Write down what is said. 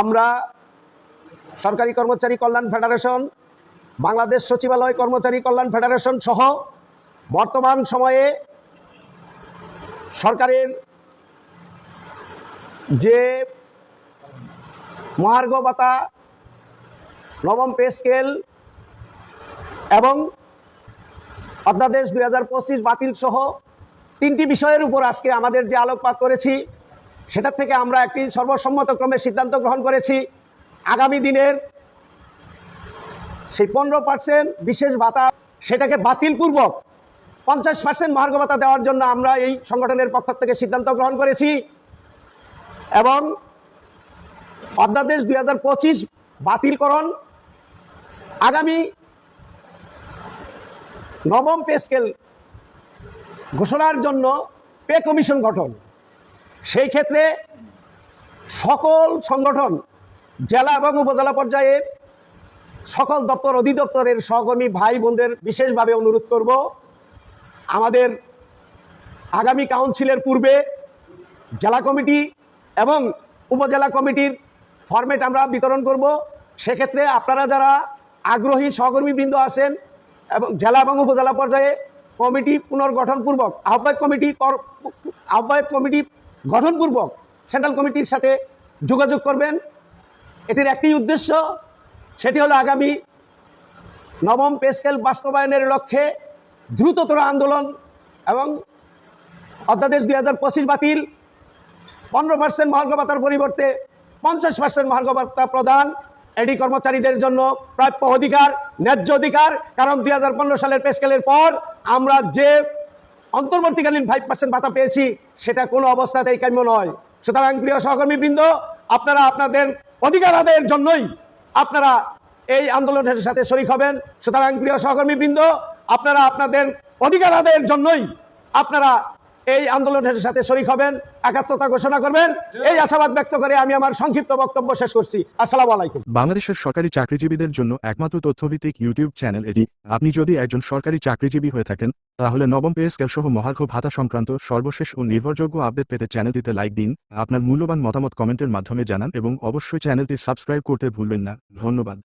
আমরা সরকারি কর্মচারী কল্যাণ ফেডারেশন, বাংলাদেশ সচিবালয় কর্মচারী কল্যাণ ফেডারেশন সহ বর্তমান সময়ে সরকারের যে মহার্ঘ ভাতা, নবম পে স্কেল এবং অধ্যাদেশ দুই হাজার পঁচিশ বাতিল সহ তিনটি বিষয়ের উপর আজকে আমাদের যে আলোকপাত করেছি সেটা থেকে আমরা একটি সর্বসম্মতক্রমে সিদ্ধান্ত গ্রহণ করেছি। আগামী দিনের সেই পনেরো পার্সেন্ট বিশেষ ভাতা সেটাকে বাতিলপূর্বক পঞ্চাশ পার্সেন্ট মহার্ঘ ভাতা দেওয়ার জন্য আমরা এই সংগঠনের পক্ষ থেকে সিদ্ধান্ত গ্রহণ করেছি এবং অধ্যাদেশ দুই হাজার পঁচিশ বাতিলকরণ আগামী নবম পে স্কেল ঘোষণার জন্য পে কমিশন গঠন। সেই ক্ষেত্রে সকল সংগঠন, জেলা এবং উপজেলা পর্যায়ের সকল দপ্তর, অধিদপ্তরের সহকর্মী ভাই বোনদের বিশেষভাবে অনুরোধ করব। আমাদের আগামী কাউন্সিলের পূর্বে জেলা কমিটি এবং উপজেলা কমিটির ফরম্যাট আমরা বিতরণ করব। সেক্ষেত্রে আপনারা যারা আগ্রহী সহকর্মীবৃন্দ আছেন এবং জেলা এবং উপজেলা পর্যায়ে কমিটি পুনর্গঠনপূর্বক আহ্বায়ক কমিটি আহ্বায়ক কমিটি গঠনপূর্বক সেন্ট্রাল কমিটির সাথে যোগাযোগ করবেন। এটির একটি উদ্দেশ্য, সেটি হলো আগামী নবম পে স্কেল বাস্তবায়নের লক্ষ্যে দ্রুততর আন্দোলন এবং অধ্যাদেশ দুই হাজার পঁচিশ বাতিল, পনেরো পার্সেন্ট মহার্ঘ ভাতার পরিবর্তে পঞ্চাশ পার্সেন্ট মহার্ঘ ভাতা প্রদান। এডি কর্মচারীদের জন্য প্রাপ্য অধিকার, ন্যায্য অধিকার, কারণ দুই হাজার পনেরো সালের পেস্কেলের পর আমরা যে অন্তর্বর্তীকালীন ফাইভ পার্সেন্ট ভাতা পেয়েছি, সেটা কোনো অবস্থাতেই কাম্য নয়। সুতরাং প্রিয় সহকর্মীবৃন্দ, আপনারা আপনাদের অধিকার আদায়ের জন্যই আপনারা এই আন্দোলনের সাথে শরিক হবেন। সুতরাং প্রিয় সহকর্মীবৃন্দ, আপনারা আপনাদের অধিকার আদায়ের জন্যই আপনারা এই আন্দোলনের সাথে শরিক হবেন, একাত্মতা ঘোষণা করবেন। এই আশাবাদ ব্যক্ত করে আমি আমার সংক্ষিপ্ত বক্তব্য শেষ করছি। আসসালামু আলাইকুম। বাংলাদেশের সরকারি চাকরিজীবীদের জন্য একমাত্র তথ্যভিত্তিক ইউটিউব চ্যানেল এটি। আপনি যদি একজন সরকারি চাকরিজীবী হয়ে থাকেন, তাহলে নবম পে স্কেল সহ মহার্ঘ ভাতা সংক্রান্ত সর্বশেষ ও নির্ভরযোগ্য আপডেট পেতে চ্যানেলটিতে লাইক দিন, আপনার মূল্যবান মতামত কমেন্টের মাধ্যমে জানান এবং অবশ্যই চ্যানেলটি সাবস্ক্রাইব করতে ভুলবেন না। ধন্যবাদ।